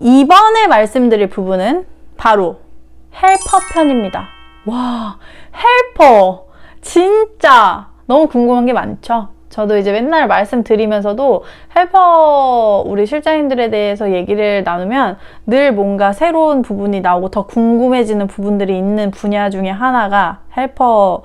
이번에 말씀드릴 부분은 바로 헬퍼 편입니다. 와, 헬퍼. 진짜 너무 궁금한 게 많죠? 저도 이제 맨날 말씀드리면서도 헬퍼 우리 실장님들에 대해서 얘기를 나누면 늘 뭔가 새로운 부분이 나오고 더 궁금해지는 부분들이 있는 분야 중에 하나가 헬퍼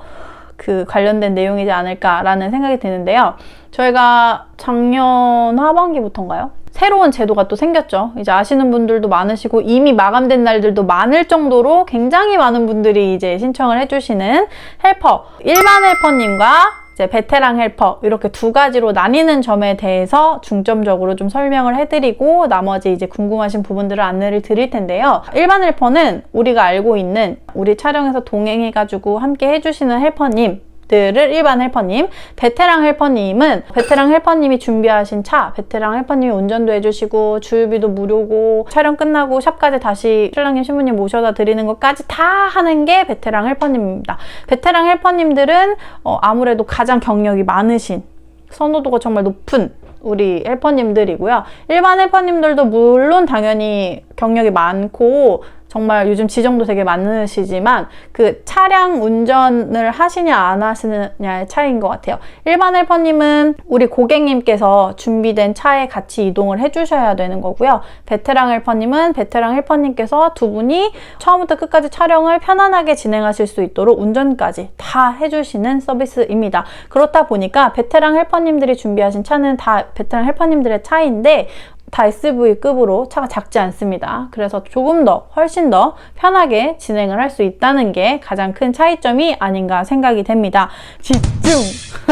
그 관련된 내용이지 않을까라는 생각이 드는데요. 저희가 작년 하반기부터인가요? 새로운 제도가 또 생겼죠. 이제 아시는 분들도 많으시고 이미 마감된 날들도 많을 정도로 굉장히 많은 분들이 이제 신청을 해주시는 헬퍼, 일반 헬퍼님과 이제 베테랑 헬퍼 이렇게 두 가지로 나뉘는 점에 대해서 중점적으로 좀 설명을 해드리고 나머지 이제 궁금하신 부분들을 안내를 드릴 텐데요. 일반 헬퍼는 우리가 알고 있는 우리 촬영에서 동행해가지고 함께 해주시는 헬퍼님 들을 일반 헬퍼님, 베테랑 헬퍼님은 베테랑 헬퍼님이 준비하신 차, 베테랑 헬퍼님이 운전도 해주시고 주유비도 무료고 촬영 끝나고 샵까지 다시 신랑님 신부님 모셔다 드리는 것까지 다 하는 게 베테랑 헬퍼님입니다. 베테랑 헬퍼님들은 어, 아무래도 가장 경력이 많으신 선호도가 정말 높은 우리 헬퍼님들이고요. 일반 헬퍼님들도 물론 당연히 경력이 많고 정말 요즘 지정도 되게 많으시지만 그 차량 운전을 하시냐 안 하시느냐의 차이인 것 같아요. 일반 헬퍼님은 우리 고객님께서 준비된 차에 같이 이동을 해주셔야 되는 거고요. 베테랑 헬퍼님은 베테랑 헬퍼님께서 두 분이 처음부터 끝까지 촬영을 편안하게 진행하실 수 있도록 운전까지 다 해주시는 서비스입니다. 그렇다 보니까 베테랑 헬퍼님들이 준비하신 차는 다 베테랑 헬퍼님들의 차인데 다 SUV급으로 차가 작지 않습니다. 그래서 조금 더 훨씬 더 편하게 진행을 할 수 있다는 게 가장 큰 차이점이 아닌가 생각이 됩니다. 집중!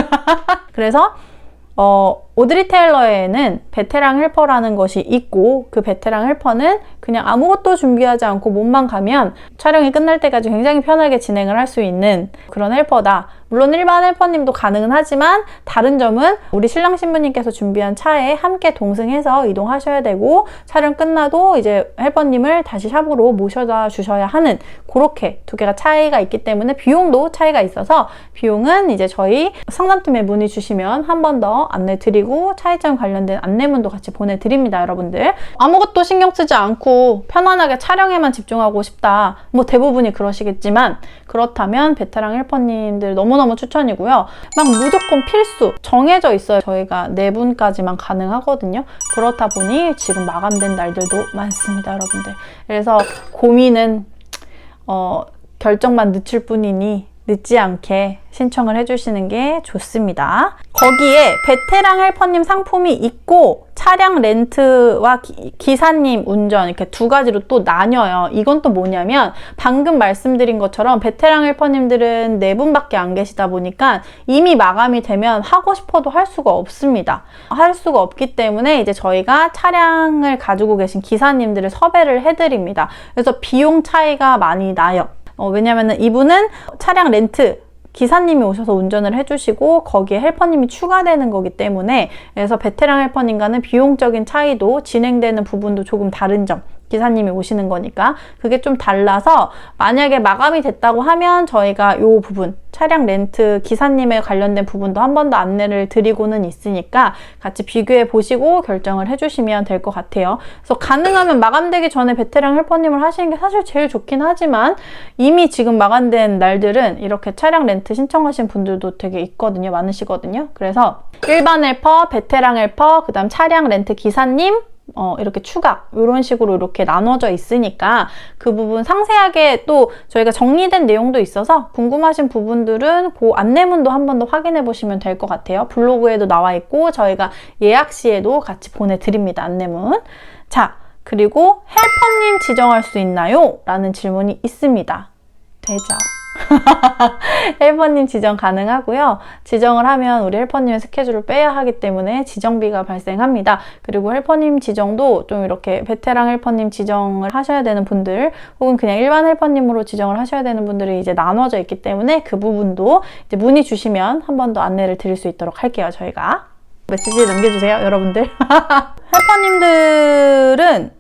그래서 어, 오드리 테일러에는 베테랑 헬퍼라는 것이 있고 그 베테랑 헬퍼는 그냥 아무것도 준비하지 않고 몸만 가면 촬영이 끝날 때까지 굉장히 편하게 진행을 할 수 있는 그런 헬퍼다. 물론 일반 헬퍼님도 가능은 하지만 다른 점은 우리 신랑 신부님께서 준비한 차에 함께 동승해서 이동하셔야 되고 촬영 끝나도 이제 헬퍼님을 다시 샵으로 모셔다 주셔야 하는 그렇게 두 개가 차이가 있기 때문에 비용도 차이가 있어서 비용은 이제 저희 상담팀에 문의 주시면 한 번 더 안내 드리고 차이점 관련된 안내문도 같이 보내드립니다 여러분들 아무것도 신경 쓰지 않고 편안하게 촬영에만 집중하고 싶다 뭐 대부분이 그러시겠지만 그렇다면 베테랑 헬퍼님들 너무너무 추천이고요. 막 무조건 필수 정해져 있어요. 저희가 네 분까지만 가능하거든요. 그렇다 보니 지금 마감된 날들도 많습니다, 여러분들. 그래서 고민은 어, 결정만 늦출 뿐이니 늦지 않게 신청을 해주시는 게 좋습니다. 거기에 베테랑 헬퍼님 상품이 있고 차량 렌트와 기, 사님 운전 이렇게 두 가지로 또 나뉘어요. 이건 또 뭐냐면 방금 말씀드린 것처럼 베테랑 헬퍼님들은 네 분밖에 안 계시다 보니까 이미 마감이 되면 하고 싶어도 할 수가 없습니다. 할 수가 없기 때문에 이제 저희가 차량을 가지고 계신 기사님들을 섭외를 해드립니다. 그래서 비용 차이가 많이 나요. 어, 왜냐면은 이분은 차량 렌트 기사님이 오셔서 운전을 해주시고 거기에 헬퍼님이 추가되는 거기 때문에 그래서 베테랑 헬퍼님과는 비용적인 차이도 진행되는 부분도 조금 다른 점 기사님이 오시는 거니까 그게 좀 달라서 만약에 마감이 됐다고 하면 저희가 이 부분 차량 렌트 기사님에 관련된 부분도 한 번 더 안내를 드리고는 있으니까 같이 비교해 보시고 결정을 해주시면 될 것 같아요. 그래서 가능하면 마감되기 전에 베테랑 헬퍼님을 하시는 게 사실 제일 좋긴 하지만 이미 지금 마감된 날들은 이렇게 차량 렌트 신청하신 분들도 되게 있거든요. 많으시거든요. 그래서 일반 헬퍼, 베테랑 헬퍼, 그 다음 차량 렌트 기사님, 어, 이렇게 추가 이런 식으로 이렇게 나눠져 있으니까 그 부분 상세하게 또 저희가 정리된 내용도 있어서 궁금하신 부분들은 그 안내문도 한 번 더 확인해 보시면 될 것 같아요. 블로그에도 나와 있고 저희가 예약 시에도 같이 보내드립니다. 안내문. 자, 그리고 헬퍼님 지정할 수 있나요? 라는 질문이 있습니다. 되죠. 헬퍼님 지정 가능하고요. 지정을 하면 우리 헬퍼님의 스케줄을 빼야 하기 때문에 지정비가 발생합니다. 그리고 헬퍼님 지정도 좀 이렇게 베테랑 헬퍼님 지정을 하셔야 되는 분들 혹은 그냥 일반 헬퍼님으로 지정을 하셔야 되는 분들이 이제 나눠져 있기 때문에 그 부분도 이제 문의 주시면 한 번 더 안내를 드릴 수 있도록 할게요. 저희가 메시지 남겨주세요, 여러분들. 헬퍼님들은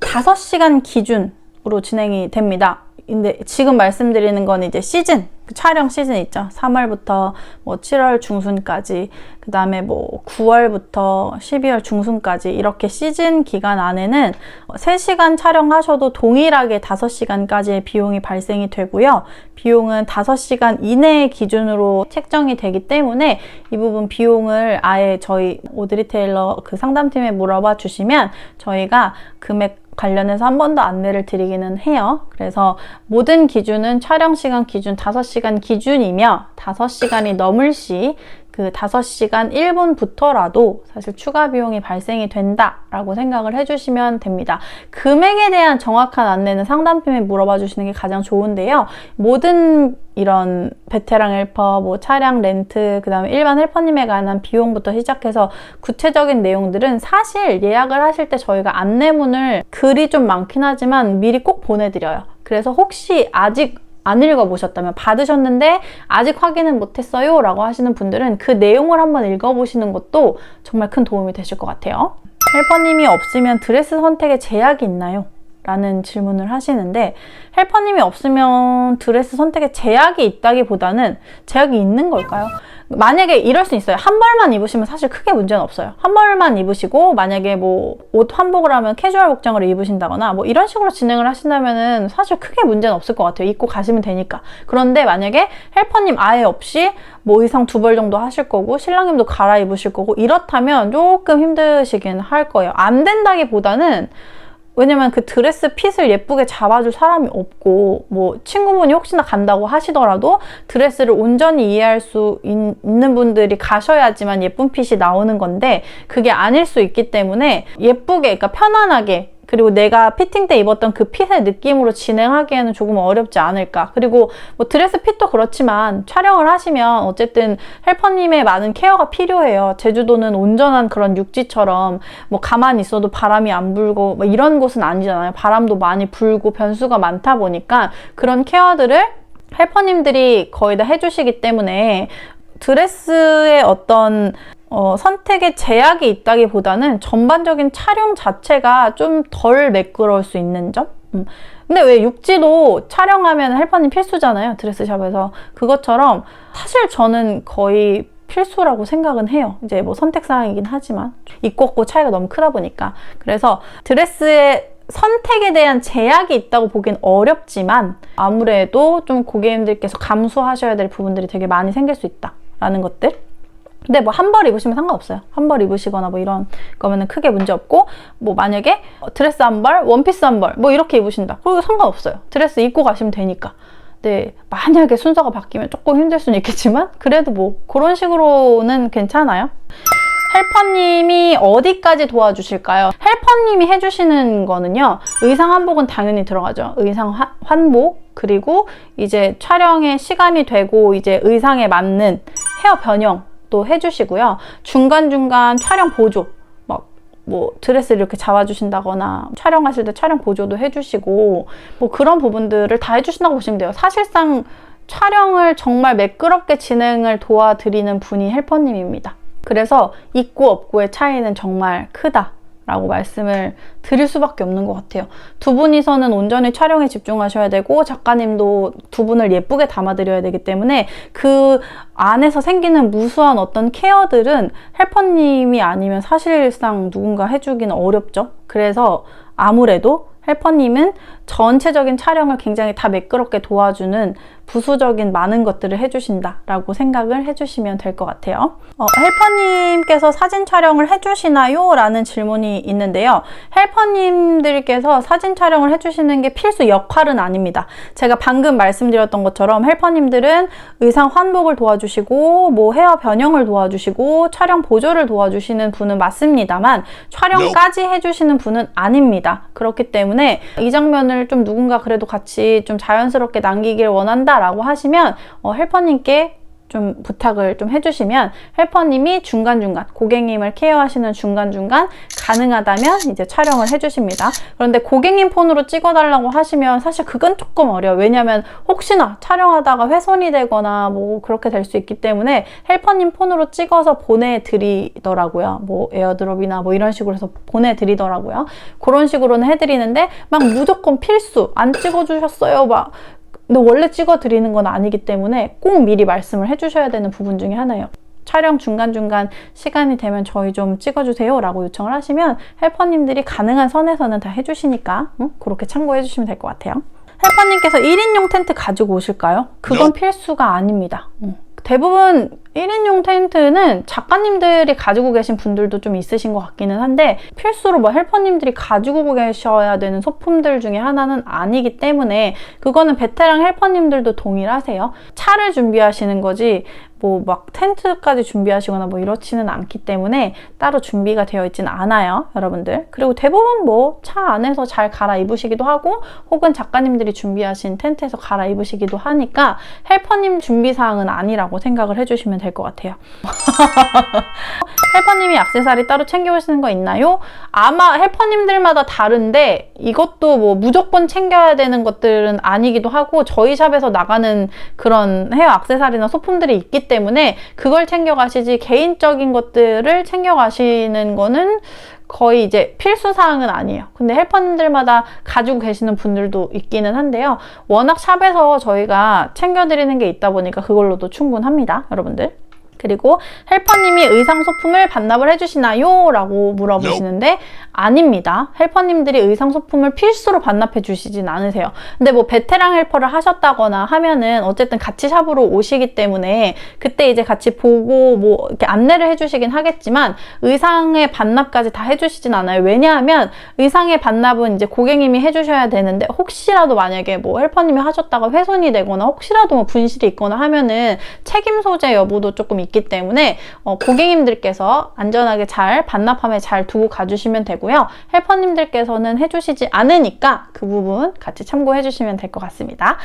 5시간 기준으로 진행이 됩니다. 근데 지금 말씀드리는 건 이제 시즌, 그 촬영 시즌 있죠. 3월부터 뭐 7월 중순까지, 그 다음에 뭐 9월부터 12월 중순까지 이렇게 시즌 기간 안에는 3시간 촬영하셔도 동일하게 5시간까지의 비용이 발생이 되고요. 비용은 5시간 이내 기준으로 책정이 되기 때문에 이 부분 비용을 아예 저희 오드리 테일러 그 상담팀에 물어봐 주시면 저희가 금액 관련해서 한 번 더 안내를 드리기는 해요. 그래서 모든 기준은 촬영 시간 기준 5시간 기준이며 5시간이 넘을 시 그 5시간 1분부터라도 사실 추가 비용이 발생이 된다라고 생각을 해주시면 됩니다. 금액에 대한 정확한 안내는 상담팀에 물어봐 주시는 게 가장 좋은데요. 모든 이런 베테랑 헬퍼, 뭐 차량 렌트, 그 다음에 일반 헬퍼님에 관한 비용부터 시작해서 구체적인 내용들은 사실 예약을 하실 때 저희가 안내문을 글이 좀 많긴 하지만 미리 꼭 보내드려요. 그래서 혹시 아직 안 읽어보셨다면 받으셨는데 아직 확인은 못했어요 라고 하시는 분들은 그 내용을 한번 읽어보시는 것도 정말 큰 도움이 되실 것 같아요. 헬퍼님이 없으면 드레스 선택에 제약이 있나요? 라는 질문을 하시는데 헬퍼님이 없으면 드레스 선택에 제약이 있다기보다는 제약이 있는 걸까요? 만약에 이럴 수 있어요. 한 벌만 입으시면 사실 크게 문제는 없어요. 한 벌만 입으시고 만약에 뭐옷 환복을 하면 캐주얼 복장을 입으신다거나 뭐 이런 식으로 진행을 하신다면은 사실 크게 문제는 없을 것 같아요. 입고 가시면 되니까. 그런데 만약에 헬퍼님 아예 없이 뭐 의상 두 벌 정도 하실 거고 신랑님도 갈아입으실 거고 이렇다면 조금 힘드시긴 할 거예요. 안 된다기보다는 왜냐면 그 드레스 핏을 예쁘게 잡아줄 사람이 없고 뭐 친구분이 혹시나 간다고 하시더라도 드레스를 온전히 이해할 수 있, 는 분들이 가셔야지만 예쁜 핏이 나오는 건데 그게 아닐 수 있기 때문에 예쁘게 그러니까 편안하게 그리고 내가 피팅 때 입었던 그 핏의 느낌으로 진행하기에는 조금 어렵지 않을까. 그리고 뭐 드레스 핏도 그렇지만 촬영을 하시면 어쨌든 헬퍼님의 많은 케어가 필요해요. 제주도는 온전한 그런 육지처럼 뭐 가만히 있어도 바람이 안 불고 뭐 이런 곳은 아니잖아요. 바람도 많이 불고 변수가 많다 보니까 그런 케어들을 헬퍼님들이 거의 다 해주시기 때문에 드레스의 어떤 어, 선택에 제약이 있다기보다는 전반적인 촬영 자체가 좀 덜 매끄러울 수 있는 점? 음. 근데 왜 육지도 촬영하면 헬퍼님 필수잖아요. 드레스샵에서. 그것처럼 사실 저는 거의 필수라고 생각은 해요. 이제 뭐 선택사항이긴 하지만. 입고 없고 차이가 너무 크다 보니까. 그래서 드레스의 선택에 대한 제약이 있다고 보긴 어렵지만 아무래도 좀 고객님들께서 감수하셔야 될 부분들이 되게 많이 생길 수 있다라는 것들. 근데 뭐 한 벌 입으시면 상관없어요. 한 벌 입으시거나 뭐 이런 거면은 크게 문제 없고 뭐 만약에 드레스 한 벌, 원피스 한 벌 뭐 이렇게 입으신다. 그리고 상관없어요. 드레스 입고 가시면 되니까. 네, 만약에 순서가 바뀌면 조금 힘들 수는 있겠지만 그래도 뭐 그런 식으로는 괜찮아요. 헬퍼님이 어디까지 도와주실까요? 헬퍼님이 해주시는 거는요. 의상 한복은 당연히 들어가죠. 의상 화, 환복 그리고 이제 촬영의 시간이 되고 이제 의상에 맞는 헤어 변형 또 해주시고요. 중간중간 촬영 보조, 막, 뭐, 드레스를 이렇게 잡아주신다거나, 촬영하실 때 촬영 보조도 해주시고, 뭐, 그런 부분들을 다 해주신다고 보시면 돼요. 사실상 촬영을 정말 매끄럽게 진행을 도와드리는 분이 헬퍼님입니다. 그래서 있고 없고의 차이는 정말 크다. 라고 말씀을 드릴 수밖에 없는 것 같아요. 두 분이서는 온전히 촬영에 집중하셔야 되고 작가님도 두 분을 예쁘게 담아드려야 되기 때문에 그 안에서 생기는 무수한 어떤 케어들은 헬퍼님이 아니면 사실상 누군가 해주기는 어렵죠. 그래서 아무래도 헬퍼님은 전체적인 촬영을 굉장히 다 매끄럽게 도와주는 부수적인 많은 것들을 해주신다라고 생각을 해주시면 될 것 같아요. 어, 헬퍼님께서 사진 촬영을 해주시나요? 라는 질문이 있는데요. 헬퍼님들께서 사진 촬영을 해주시는 게 필수 역할은 아닙니다. 제가 방금 말씀드렸던 것처럼 헬퍼님들은 의상 환복을 도와주시고 뭐 헤어 변형을 도와주시고 촬영 보조를 도와주시는 분은 맞습니다만 촬영까지 해주시는 분은 아닙니다. 그렇기 때문에 이 장면을 좀 누군가 그래도 같이 좀 자연스럽게 남기길 원한다 라고 하시면 어, 헬퍼님께 좀 부탁을 좀 해주시면 헬퍼님이 중간중간 고객님을 케어하시는 중간중간 가능하다면 이제 촬영을 해주십니다. 그런데 고객님 폰으로 찍어달라고 하시면 사실 그건 조금 어려워요. 왜냐하면 혹시나 촬영하다가 훼손이 되거나 뭐 그렇게 될 수 있기 때문에 헬퍼님 폰으로 찍어서 보내드리더라고요. 뭐 에어드롭이나 뭐 이런 식으로 해서 보내드리더라고요. 그런 식으로는 해드리는데 막 무조건 필수 안 찍어주셨어요. 막 근데 원래 찍어드리는 건 아니기 때문에 꼭 미리 말씀을 해주셔야 되는 부분 중에 하나예요. 촬영 중간중간 시간이 되면 저희 좀 찍어주세요 라고 요청을 하시면 헬퍼님들이 가능한 선에서는 다 해주시니까 응? 그렇게 참고해 주시면 될 것 같아요. 헬퍼님께서 1인용 텐트 가지고 오실까요? 그건 필수가 아닙니다. 응. 대부분 1인용 텐트는 작가님들이 가지고 계신 분들도 좀 있으신 것 같기는 한데 필수로 뭐 헬퍼님들이 가지고 계셔야 되는 소품들 중에 하나는 아니기 때문에 그거는 베테랑 헬퍼님들도 동일하세요. 차를 준비하시는 거지 뭐 막 텐트까지 준비하시거나 뭐 이렇지는 않기 때문에 따로 준비가 되어 있지는 않아요, 여러분들. 그리고 대부분 뭐 차 안에서 잘 갈아입으시기도 하고 혹은 작가님들이 준비하신 텐트에서 갈아입으시기도 하니까 헬퍼님 준비 사항은 아니라고 생각을 해주시면 될 것 같아요. 헬퍼님이 악세사리 따로 챙겨오시는 거 있나요? 아마 헬퍼님들마다 다른데 이것도 뭐 무조건 챙겨야 되는 것들은 아니기도 하고 저희 샵에서 나가는 그런 헤어 악세사리나 소품들이 있기 때문에 그걸 챙겨가시지 개인적인 것들을 챙겨가시는 거는 거의 이제 필수 사항은 아니에요. 근데 헬퍼님들마다 가지고 계시는 분들도 있기는 한데요. 워낙 샵에서 저희가 챙겨드리는 게 있다 보니까 그걸로도 충분합니다. 여러분들. 그리고 헬퍼님이 의상 소품을 반납을 해주시나요? 라고 물어보시는데 아닙니다. 헬퍼님들이 의상 소품을 필수로 반납해 주시진 않으세요. 근데 뭐 베테랑 헬퍼를 하셨다거나 하면은 어쨌든 같이 샵으로 오시기 때문에 그때 이제 같이 보고 뭐 이렇게 안내를 해주시긴 하겠지만 의상의 반납까지 다 해주시진 않아요. 왜냐하면 의상의 반납은 이제 고객님이 해주셔야 되는데 혹시라도 만약에 뭐 헬퍼님이 하셨다가 훼손이 되거나 혹시라도 뭐 분실이 있거나 하면은 책임 소재 여부도 조금 있기 때문에 어, 고객님들께서 안전하게 잘 반납함에 잘 두고 가주시면 되고 요. 헬퍼님들께서는 해주시지 않으니까 그 부분 같이 참고해 주시면 될 것 같습니다.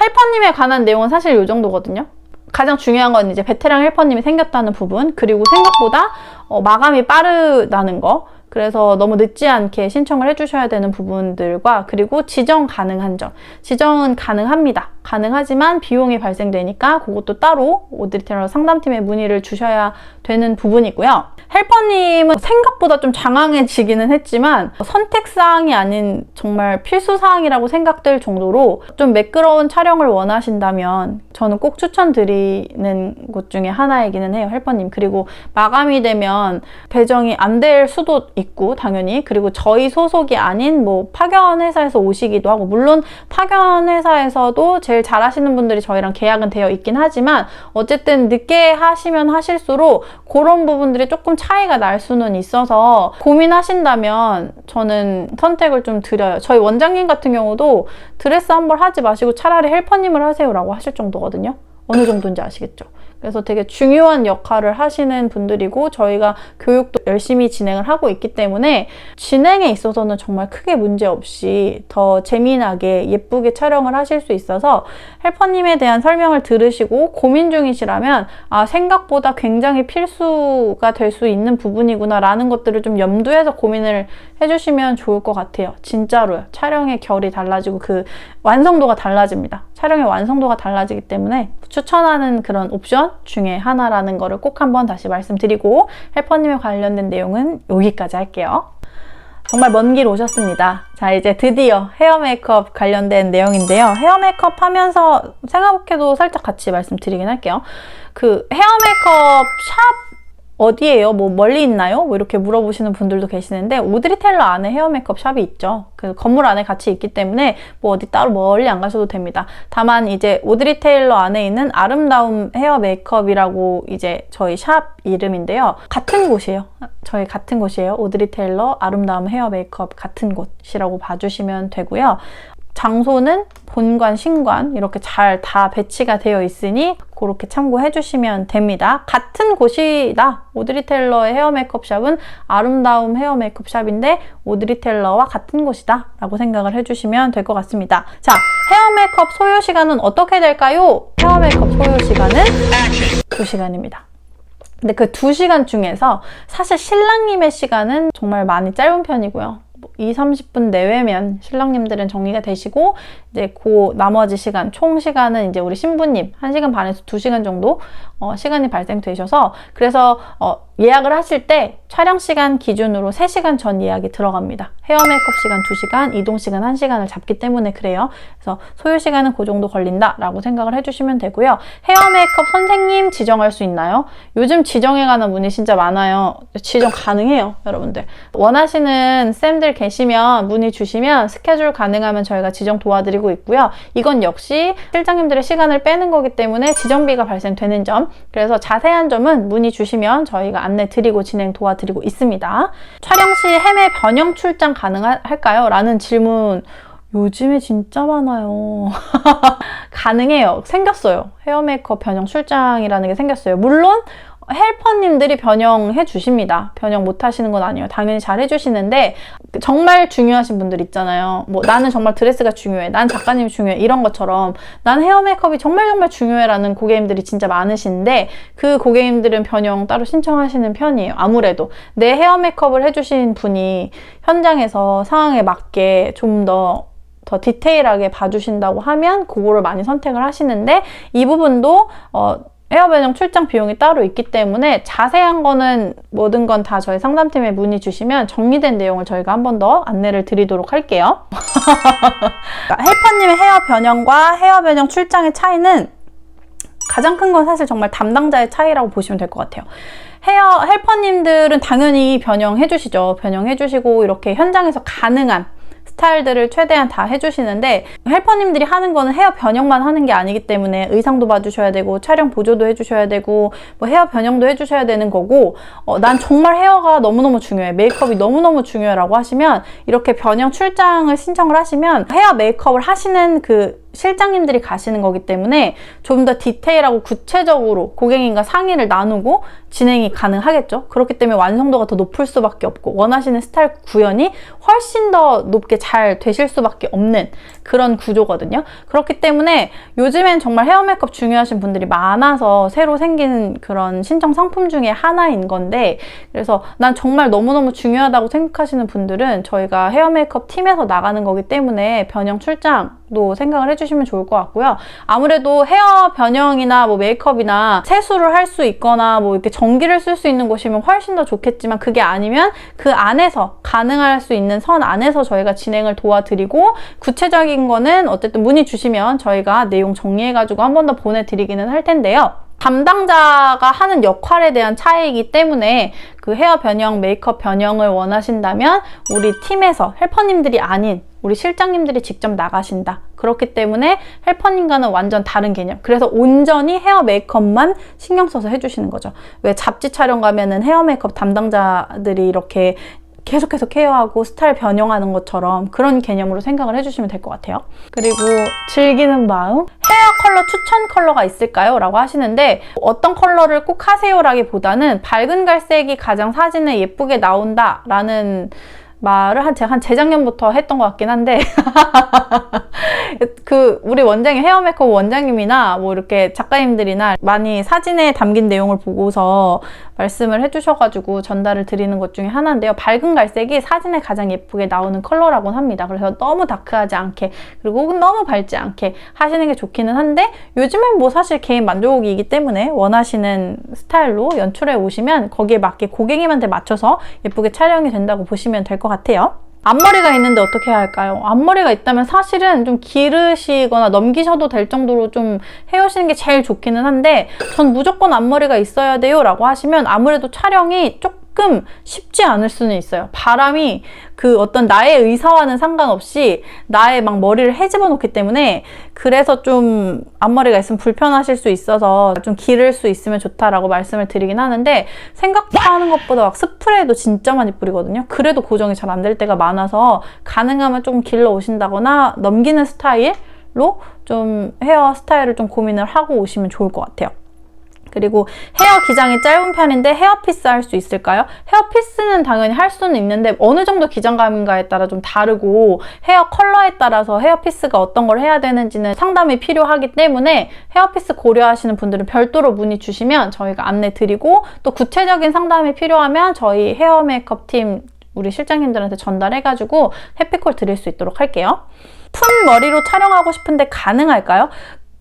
헬퍼님에 관한 내용은 사실 이 정도거든요. 가장 중요한 건 이제 베테랑 헬퍼님이 생겼다는 부분, 그리고 생각보다 어, 마감이 빠르다는 거, 그래서 너무 늦지 않게 신청을 해주셔야 되는 부분들과 그리고 지정 가능한 점. 지정은 가능합니다. 가능하지만 비용이 발생되니까 그것도 따로 오드리테러 상담팀에 문의를 주셔야 되는 부분이고요. 헬퍼님은 생각보다 좀 장황해지기는 했지만 선택사항이 아닌 정말 필수사항이라고 생각될 정도로 좀 매끄러운 촬영을 원하신다면 저는 꼭 추천드리는 곳 중에 하나이기는 해요. 헬퍼님. 그리고 마감이 되면 배정이 안 될 수도 있고 당연히 그리고 저희 소속이 아닌 뭐 파견 회사에서 오시기도 하고 물론 파견 회사에서도 제일 잘하시는 분들이 저희랑 계약은 되어 있긴 하지만 어쨌든 늦게 하시면 하실수록 그런 부분들이 조금 차이가 날 수는 있어서 고민하신다면 저는 선택을 좀 드려요. 저희 원장님 같은 경우도 드레스 한 벌 하지 마시고 차라리 헬퍼님을 하세요라고 하실 정도거든요. 어느 정도인지 아시겠죠? 그래서 되게 중요한 역할을 하시는 분들이고 저희가 교육도 열심히 진행을 하고 있기 때문에 진행에 있어서는 정말 크게 문제 없이 더 재미나게 예쁘게 촬영을 하실 수 있어서 헬퍼님에 대한 설명을 들으시고 고민 중이시라면 아 생각보다 굉장히 필수가 될 수 있는 부분이구나 라는 것들을 좀 염두해서 고민을 해주시면 좋을 것 같아요. 진짜로요. 촬영의 결이 달라지고 그 완성도가 달라집니다. 촬영의 완성도가 달라지기 때문에 추천하는 그런 옵션 중에 하나라는 거를 꼭 한번 다시 말씀드리고 헬퍼님에 관련된 내용은 여기까지 할게요. 정말 먼 길 오셨습니다. 자, 이제 드디어 헤어 메이크업 관련된 내용인데요. 헤어 메이크업 하면서 생각해도 살짝 같이 말씀드리긴 할게요. 그 헤어 메이크업 샵 어디에요? 뭐 멀리 있나요? 뭐 이렇게 물어보시는 분들도 계시는데 오드리 텔러 안에 헤어 메이크업 샵이 있죠. 그 건물 안에 같이 있기 때문에 뭐 어디 따로 멀리 안 가셔도 됩니다. 다만 이제 오드리 테일러 안에 있는 아름다움 헤어 메이크업이라고 이제 저희 샵 이름인데요. 같은 곳이에요. 저희 같은 곳이에요. 오드리 테일러 아름다움 헤어 메이크업 같은 곳이라고 봐주시면 되고요. 장소는 본관, 신관 이렇게 잘 다 배치가 되어 있으니 그렇게 참고해 주시면 됩니다. 같은 곳이다. 오드리 텔러의 헤어 메이크업 샵은 아름다움 헤어 메이크업 샵인데 오드리 텔러와 같은 곳이다 라고 생각을 해주시면 될 것 같습니다. 자, 헤어 메이크업 소요 시간은 어떻게 될까요? 헤어 메이크업 소요 시간은 2시간입니다. 근데 그 2시간 중에서 사실 신랑님의 시간은 정말 많이 짧은 편이고요. 2, 30분 내외면 신랑님들은 정리가 되시고 이제 그 나머지 시간 총 시간은 이제 우리 신부님 1시간 반에서 2시간 정도 어, 시간이 발생되셔서 그래서 어, 예약을 하실 때 촬영 시간 기준으로 3시간 전 예약이 들어갑니다. 헤어 메이크업 시간 2시간, 이동 시간 1시간을 잡기 때문에 그래요. 그래서 소요 시간은 그 정도 걸린다라고 생각을 해주시면 되고요. 헤어 메이크업 선생님 지정할 수 있나요? 요즘 지정에 관한 문의 진짜 많아요. 지정 가능해요, 여러분들. 원하시는 쌤들 계시면 문의 주시면 스케줄 가능하면 저희가 지정 도와드리고 있고요. 이건 역시 실장님들의 시간을 빼는 거기 때문에 지정비가 발생되는 점. 그래서 자세한 점은 문의 주시면 저희가 안내 드리고 진행 도와드리고 있습니다. 촬영 시 헤매 변형 출장 가능할까요? 라는 질문 요즘에 진짜 많아요. 가능해요. 생겼어요. 헤어 메이크업 변형 출장이라는 게 생겼어요. 물론 헬퍼님들이 변형해 주십니다. 변형 못 하시는 건 아니에요. 당연히 잘 해주시는데 정말 중요하신 분들 있잖아요. 뭐 나는 정말 드레스가 중요해. 난 작가님이 중요해. 이런 것처럼 난 헤어 메이크업이 정말 정말 중요해라는 고객님들이 진짜 많으신데 그 고객님들은 변형 따로 신청하시는 편이에요. 아무래도 내 헤어 메이크업을 해주신 분이 현장에서 상황에 맞게 좀더 더 디테일하게 봐주신다고 하면 그거를 많이 선택을 하시는데 이 부분도 어, 헤어 변형 출장 비용이 따로 있기 때문에 자세한 거는 모든 건 다 저희 상담팀에 문의 주시면 정리된 내용을 저희가 한 번 더 안내를 드리도록 할게요. 헬퍼님의 헤어 변형과 헤어 변형 출장의 차이는 가장 큰 건 사실 정말 담당자의 차이라고 보시면 될 것 같아요. 헤어 헬퍼님들은 당연히 변형해 주시죠. 변형해 주시고 이렇게 현장에서 가능한 스타일들을 최대한 다 해주시는데 헬퍼님들이 하는 거는 헤어 변형만 하는 게 아니기 때문에 의상도 봐주셔야 되고 촬영 보조도 해주셔야 되고 뭐 헤어 변형도 해주셔야 되는 거고 어, 난 정말 헤어가 너무너무 중요해. 메이크업이 너무너무 중요해 라고 하시면 이렇게 변형 출장을 신청을 하시면 헤어 메이크업을 하시는 그 실장님들이 가시는 거기 때문에 좀 더 디테일하고 구체적으로 고객님과 상의를 나누고 진행이 가능하겠죠. 그렇기 때문에 완성도가 더 높을 수밖에 없고 원하시는 스타일 구현이 훨씬 더 높게 잘 되실 수밖에 없는 그런 구조거든요. 그렇기 때문에 요즘엔 정말 헤어 메이크업 중요하신 분들이 많아서 새로 생긴 그런 신청 상품 중에 하나인 건데 그래서 난 정말 너무너무 중요하다고 생각하시는 분들은 저희가 헤어 메이크업 팀에서 나가는 거기 때문에 변형 출장 도 생각을 해주시면 좋을 것 같고요. 아무래도 헤어 변형이나 뭐 메이크업이나 세수를 할 수 있거나 뭐 이렇게 전기를 쓸 수 있는 곳이면 훨씬 더 좋겠지만 그게 아니면 그 안에서 가능할 수 있는 선 안에서 저희가 진행을 도와드리고 구체적인 거는 어쨌든 문의 주시면 저희가 내용 정리해가지고 한 번 더 보내드리기는 할 텐데요. 담당자가 하는 역할에 대한 차이이기 때문에 그 헤어 변형, 메이크업 변형을 원하신다면 우리 팀에서 헬퍼님들이 아닌 우리 실장님들이 직접 나가신다. 그렇기 때문에 헬퍼님과는 완전 다른 개념. 그래서 온전히 헤어 메이크업만 신경 써서 해주시는 거죠. 왜 잡지 촬영 가면은 헤어 메이크업 담당자들이 이렇게 계속해서 케어하고 스타일 변형하는 것처럼 그런 개념으로 생각을 해주시면 될 것 같아요. 그리고 즐기는 마음? 컬러 추천 컬러가 있을까요? 라고 하시는데 어떤 컬러를 꼭 하세요라기보다는 밝은 갈색이 가장 사진에 예쁘게 나온다 라는 말을 한 제가 한 재작년부터 했던 것 같긴 한데 그 우리 원장님 헤어 메이크업 원장님이나 뭐 이렇게 작가님들이나 많이 사진에 담긴 내용을 보고서 말씀을 해주셔가지고 전달을 드리는 것 중에 하나인데요. 밝은 갈색이 사진에 가장 예쁘게 나오는 컬러라고는 합니다. 그래서 너무 다크하지 않게 그리고 너무 밝지 않게 하시는 게 좋기는 한데 요즘엔 뭐 사실 개인 만족이기 때문에 원하시는 스타일로 연출해 오시면 거기에 맞게 고객님한테 맞춰서 예쁘게 촬영이 된다고 보시면 될 것 같아요. 앞머리가 있는데 어떻게 해야 할까요? 앞머리가 있다면 사실은 좀 기르시거나 넘기셔도 될 정도로 좀 헤어시는 게 제일 좋기는 한데 전 무조건 앞머리가 있어야 돼요 라고 하시면 아무래도 촬영이 쪽 조금 쉽지 않을 수는 있어요. 바람이 그 어떤 나의 의사와는 상관없이 나의 막 머리를 헤집어 놓기 때문에 그래서 좀 앞머리가 있으면 불편하실 수 있어서 좀 기를 수 있으면 좋다라고 말씀을 드리긴 하는데 생각하는 것보다 막 스프레이도 진짜 많이 뿌리거든요. 그래도 고정이 잘 안 될 때가 많아서 가능하면 조금 길러 오신다거나 넘기는 스타일로 좀 헤어 스타일을 좀 고민을 하고 오시면 좋을 것 같아요. 그리고 헤어 기장이 짧은 편인데 헤어피스 할 수 있을까요? 헤어피스는 당연히 할 수는 있는데 어느 정도 기장감인가에 따라 좀 다르고 헤어 컬러에 따라서 헤어피스가 어떤 걸 해야 되는지는 상담이 필요하기 때문에 헤어피스 고려하시는 분들은 별도로 문의 주시면 저희가 안내 드리고 또 구체적인 상담이 필요하면 저희 헤어 메이크업 팀 우리 실장님들한테 전달해가지고 해피콜 드릴 수 있도록 할게요. 푼 머리로 촬영하고 싶은데 가능할까요?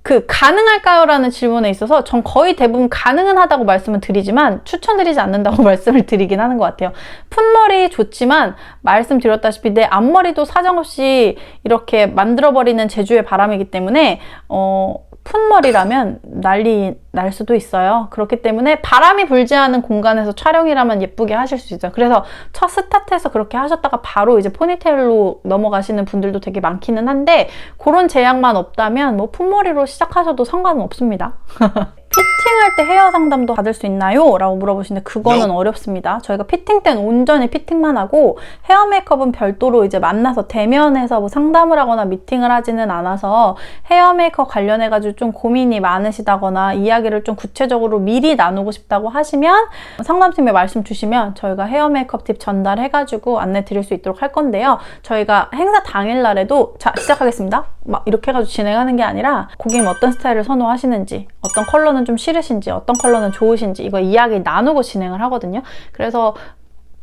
그 가능할까요? 라는 질문에 있어서 전 거의 대부분 가능은 하다고 말씀을 드리지만 추천드리지 않는다고 말씀을 드리긴 하는 것 같아요. 푼머리 좋지만 말씀드렸다시피 내 앞머리도 사정없이 이렇게 만들어버리는 제주의 바람이기 때문에 어 푼머리라면 난리 날 수도 있어요. 그렇기 때문에 바람이 불지 않은 공간에서 촬영이라면 예쁘게 하실 수 있어요. 그래서 첫 스타트에서 그렇게 하셨다가 바로 이제 포니테일로 넘어가시는 분들도 되게 많기는 한데 그런 제약만 없다면 뭐 푼머리로 시작하셔도 상관은 없습니다. 피팅할 때 헤어 상담도 받을 수 있나요? 라고 물어보시는데 그거는 어렵습니다. 저희가 피팅 때는 온전히 피팅만 하고 헤어 메이크업은 별도로 이제 만나서 대면해서 뭐 상담을 하거나 미팅을 하지는 않아서 헤어 메이크업 관련해가지고 좀 고민이 많으시다거나 이야기를 좀 구체적으로 미리 나누고 싶다고 하시면 상담팀에 말씀 주시면 저희가 헤어 메이크업 팁 전달해가지고 안내 드릴 수 있도록 할 건데요. 저희가 행사 당일날에도 자, 시작하겠습니다. 막 이렇게 해가지고 진행하는 게 아니라 고객님 어떤 스타일을 선호하시는지 어떤 컬러는 좀 싫으신지 어떤 컬러는 좋으신지 이거 이야기 나누고 진행을 하거든요. 그래서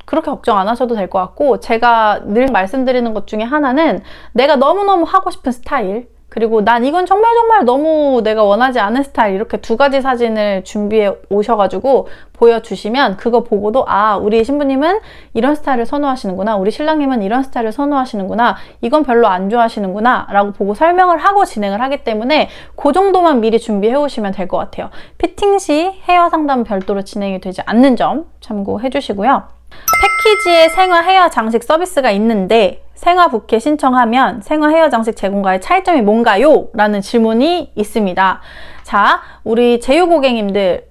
그렇게 걱정 안 하셔도 될 것 같고 제가 늘 말씀드리는 것 중에 하나는 내가 너무너무 하고 싶은 스타일 그리고 난 이건 정말 정말 너무 내가 원하지 않은 스타일 이렇게 두 가지 사진을 준비해 오셔가지고 보여주시면 그거 보고도 아 우리 신부님은 이런 스타일을 선호하시는구나 우리 신랑님은 이런 스타일을 선호하시는구나 이건 별로 안 좋아하시는구나 라고 보고 설명을 하고 진행을 하기 때문에 그 정도만 미리 준비해 오시면 될 것 같아요. 피팅 시 헤어 상담 별도로 진행이 되지 않는 점 참고해 주시고요. 패키지에 생화 헤어 장식 서비스가 있는데 생화 부케 신청하면 생화 헤어 장식 제공과의 차이점이 뭔가요? 라는 질문이 있습니다. 자, 우리 제휴 고객님들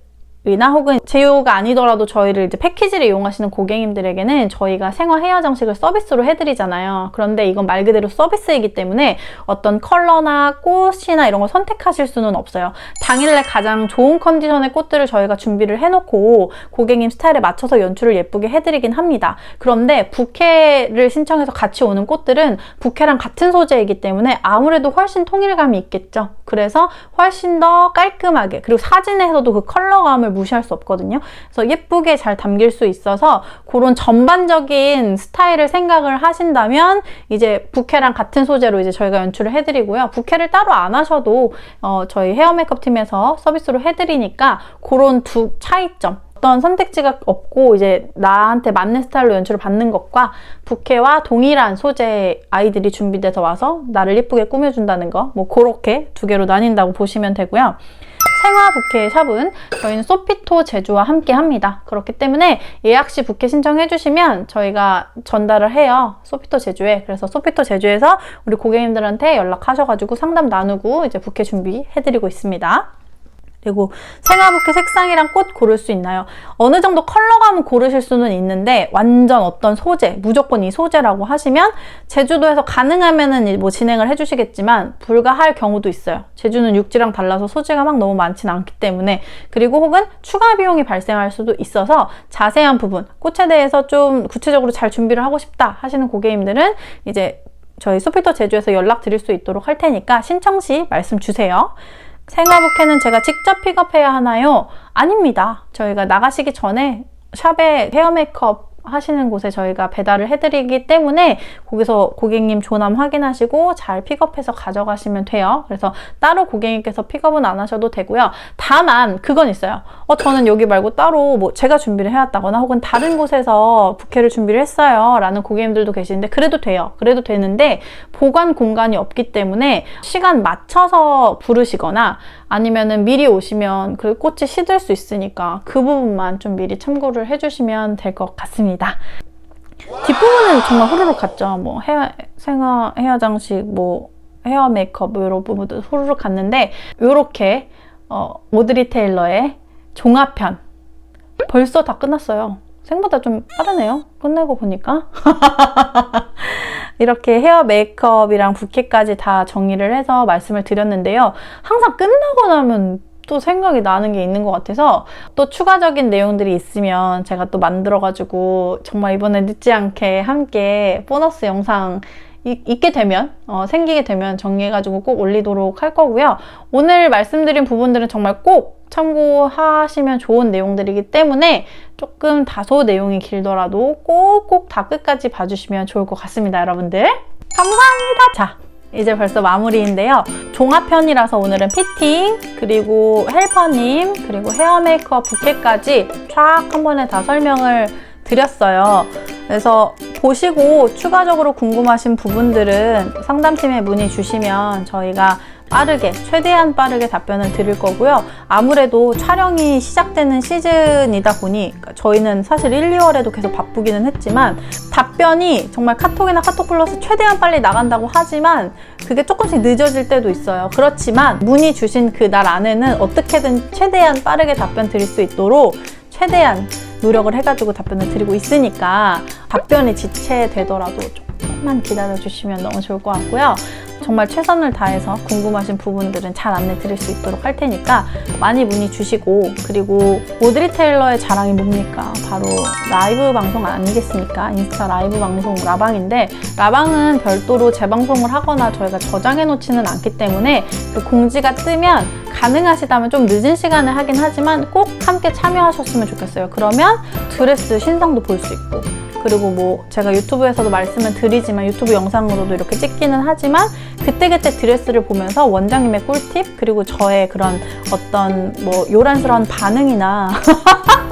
이나 혹은 제휴가 아니더라도 저희를 이제 패키지를 이용하시는 고객님들에게는 저희가 생화 헤어 장식을 서비스로 해드리잖아요. 그런데 이건 말 그대로 서비스이기 때문에 어떤 컬러나 꽃이나 이런 걸 선택하실 수는 없어요. 당일날 가장 좋은 컨디션의 꽃들을 저희가 준비를 해놓고 고객님 스타일에 맞춰서 연출을 예쁘게 해드리긴 합니다. 그런데 부케를 신청해서 같이 오는 꽃들은 부케랑 같은 소재이기 때문에 아무래도 훨씬 통일감이 있겠죠. 그래서 훨씬 더 깔끔하게 그리고 사진에서도 그 컬러감을 무시할 수 없거든요. 그래서 예쁘게 잘 담길 수 있어서 그런 전반적인 스타일을 생각을 하신다면 이제 부케랑 같은 소재로 이제 저희가 연출을 해드리고요. 부케를 따로 안 하셔도 어, 저희 헤어 메이크업 팀에서 서비스로 해드리니까 그런 두 차이점 어떤 선택지가 없고 이제 나한테 맞는 스타일로 연출을 받는 것과 부케와 동일한 소재 아이들이 준비돼서 와서 나를 예쁘게 꾸며준다는 거 뭐 그렇게 두 개로 나뉜다고 보시면 되고요. 생화 부케 샵은 저희는 소피토 제주와 함께 합니다. 그렇기 때문에 예약 시 부케 신청해 주시면 저희가 전달을 해요. 소피토 제주에. 그래서 소피토 제주에서 우리 고객님들한테 연락하셔가지고 상담 나누고 이제 부케 준비해 드리고 있습니다. 그리고 생화부케 색상이랑 꽃 고를 수 있나요? 어느 정도 컬러감은 고르실 수는 있는데 완전 어떤 소재, 무조건 이 소재라고 하시면 제주도에서 가능하면은 뭐 진행을 해주시겠지만 불가할 경우도 있어요. 제주는 육지랑 달라서 소재가 막 너무 많지는 않기 때문에 그리고 혹은 추가 비용이 발생할 수도 있어서 자세한 부분, 꽃에 대해서 좀 구체적으로 잘 준비를 하고 싶다 하시는 고객님들은 이제 저희 소피터 제주에서 연락 드릴 수 있도록 할 테니까 신청 시 말씀 주세요. 생화부케는 제가 직접 픽업해야 하나요? 아닙니다. 저희가 나가시기 전에 샵에 헤어 메이크업 하시는 곳에 저희가 배달을 해드리기 때문에 거기서 고객님 조남 확인하시고 잘 픽업해서 가져가시면 돼요. 그래서 따로 고객님께서 픽업은 안 하셔도 되고요. 다만 그건 있어요. 어 저는 여기 말고 따로 뭐 제가 준비를 해왔다거나 혹은 다른 곳에서 부케를 준비를 했어요. 라는 고객님들도 계시는데 그래도 돼요. 그래도 되는데 보관 공간이 없기 때문에 시간 맞춰서 부르시거나 아니면은 미리 오시면 그 꽃이 시들 수 있으니까 그 부분만 좀 미리 참고를 해주시면 될 것 같습니다. 뒷부분은 정말 후루룩 갔죠. 뭐 헤어, 생화, 헤어 장식, 뭐 헤어 메이크업 이런 부분도 후루룩 갔는데 요렇게 어, 오드리 테일러의 종합편 벌써 다 끝났어요. 생보다 좀 빠르네요. 끝내고 보니까. 이렇게 헤어 메이크업이랑 부케까지 다 정리를 해서 말씀을 드렸는데요. 항상 끝나고 나면 또 생각이 나는 게 있는 것 같아서 또 추가적인 내용들이 있으면 제가 또 만들어가지고 정말 이번에 늦지 않게 함께 보너스 영상 이- 있게 되면 어, 생기게 되면 정리해가지고 꼭 올리도록 할 거고요. 오늘 말씀드린 부분들은 정말 꼭 참고하시면 좋은 내용들이기 때문에 조금 다소 내용이 길더라도 꼭꼭 다 끝까지 봐주시면 좋을 것 같습니다, 여러분들. 감사합니다. 자, 이제 벌써 마무리인데요. 종합편이라서 오늘은 피팅, 그리고 헬퍼님, 그리고 헤어 메이크업 부케까지 쫙 한 번에 다 설명을 드렸어요. 그래서 보시고 추가적으로 궁금하신 부분들은 상담팀에 문의 주시면 저희가 빠르게, 최대한 빠르게 답변을 드릴 거고요. 아무래도 촬영이 시작되는 시즌이다 보니 저희는 사실 1, 2월에도 계속 바쁘기는 했지만 답변이 정말 카톡이나 카톡 플러스 최대한 빨리 나간다고 하지만 그게 조금씩 늦어질 때도 있어요. 그렇지만 문의 주신 그 날 안에는 어떻게든 최대한 빠르게 답변 드릴 수 있도록 최대한 노력을 해가지고 답변을 드리고 있으니까 답변이 지체되더라도 조금만 기다려 주시면 너무 좋을 것 같고요. 정말 최선을 다해서 궁금하신 부분들은 잘 안내 드릴 수 있도록 할 테니까 많이 문의 주시고 그리고 오드리 테일러의 자랑이 뭡니까? 바로 라이브 방송 아니겠습니까? 인스타 라이브 방송 라방인데 라방은 별도로 재방송을 하거나 저희가 저장해 놓지는 않기 때문에 그 공지가 뜨면 가능하시다면 좀 늦은 시간에 하긴 하지만 꼭 함께 참여하셨으면 좋겠어요. 그러면 드레스 신상도 볼 수 있고 그리고 뭐 제가 유튜브에서도 말씀을 드리지만 유튜브 영상으로도 이렇게 찍기는 하지만 그때그때 드레스를 보면서 원장님의 꿀팁 그리고 저의 그런 어떤 뭐 요란스러운 반응이나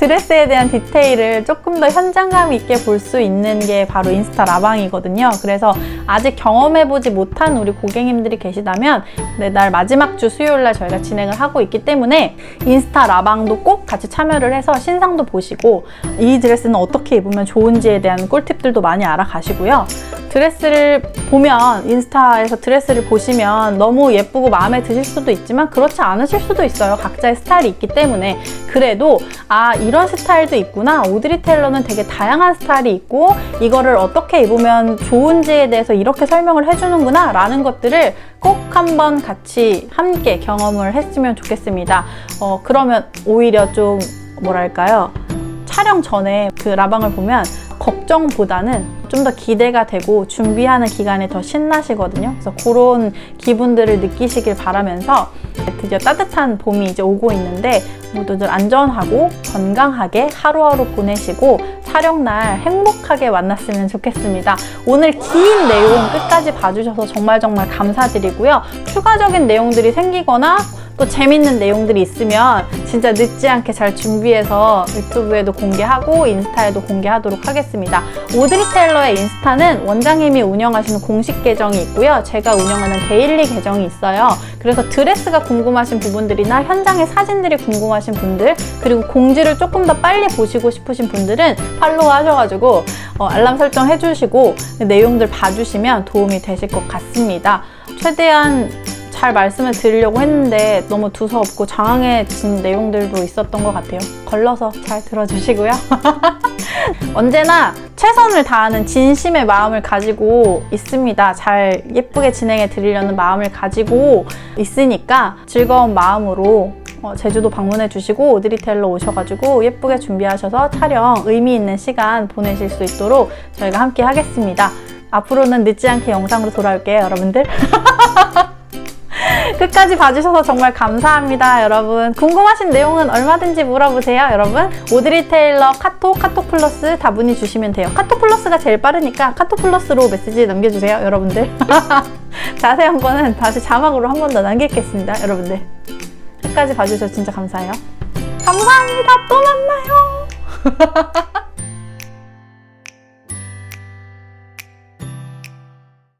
드레스에 대한 디테일을 조금 더 현장감 있게 볼 수 있는 게 바로 인스타 라방이거든요. 그래서 아직 경험해보지 못한 우리 고객님들이 계시다면 매달 마지막 주 수요일 날 저희가 진행을 하고 있기 때문에 인스타 라방도 꼭 같이 참여를 해서 신상도 보시고 이 드레스는 어떻게 입으면 좋은지에 대한 꿀팁들도 많이 알아가시고요. 드레스를 보면 인스타에서 드레스를 보시면 너무 예쁘고 마음에 드실 수도 있지만 그렇지 않으실 수도 있어요. 각자의 스타일이 있기 때문에 그래도 아 이런 스타일도 있구나. 오드리 테일러는 되게 다양한 스타일이 있고 이거를 어떻게 입으면 좋은지에 대해서 이렇게 설명을 해주는구나 라는 것들을 꼭 한번 같이 함께 경험을 했으면 좋겠습니다. 어, 그러면 오히려 좀 뭐랄까요. 촬영 전에 그 라방을 보면 걱정보다는 좀 더 기대가 되고 준비하는 기간이 더 신나시거든요. 그래서 그런 기분들을 느끼시길 바라면서 드디어 따뜻한 봄이 이제 오고 있는데 모두들 안전하고 건강하게 하루하루 보내시고 촬영날 행복하게 만났으면 좋겠습니다. 오늘 긴 내용 끝까지 봐주셔서 정말 정말 감사드리고요. 추가적인 내용들이 생기거나 또 재밌는 내용들이 있으면 진짜 늦지 않게 잘 준비해서 유튜브에도 공개하고 인스타에도 공개하도록 하겠습니다. 오드리 테일러의 인스타는 원장님이 운영하시는 공식 계정이 있고요. 제가 운영하는 데일리 계정이 있어요. 그래서 드레스가 궁금하신 부분들이나 현장의 사진들이 궁금하신 분들 그리고 공지를 조금 더 빨리 보시고 싶으신 분들은 팔로우 하셔가지고 어, 알람 설정 해주시고 내용들 봐주시면 도움이 되실 것 같습니다. 최대한 잘 말씀을 드리려고 했는데 너무 두서없고 장황해진 내용들도 있었던 것 같아요. 걸러서 잘 들어주시고요. 언제나 최선을 다하는 진심의 마음을 가지고 있습니다. 잘 예쁘게 진행해 드리려는 마음을 가지고 있으니까 즐거운 마음으로 어, 제주도 방문해 주시고 오드리 테일러 오셔가지고 예쁘게 준비하셔서 촬영 의미 있는 시간 보내실 수 있도록 저희가 함께 하겠습니다. 앞으로는 늦지 않게 영상으로 돌아올게요, 여러분들. 끝까지 봐주셔서 정말 감사합니다, 여러분. 궁금하신 내용은 얼마든지 물어보세요, 여러분. 오드리 테일러 카톡, 카톡 플러스 다 문의 주시면 돼요. 카톡 플러스가 제일 빠르니까 카톡 플러스로 메시지 남겨주세요, 여러분들. 자세한 거는 다시 자막으로 한 번 더 남기겠습니다, 여러분들. 끝까지 봐주셔서 진짜 감사해요. 감사합니다. 또 만나요.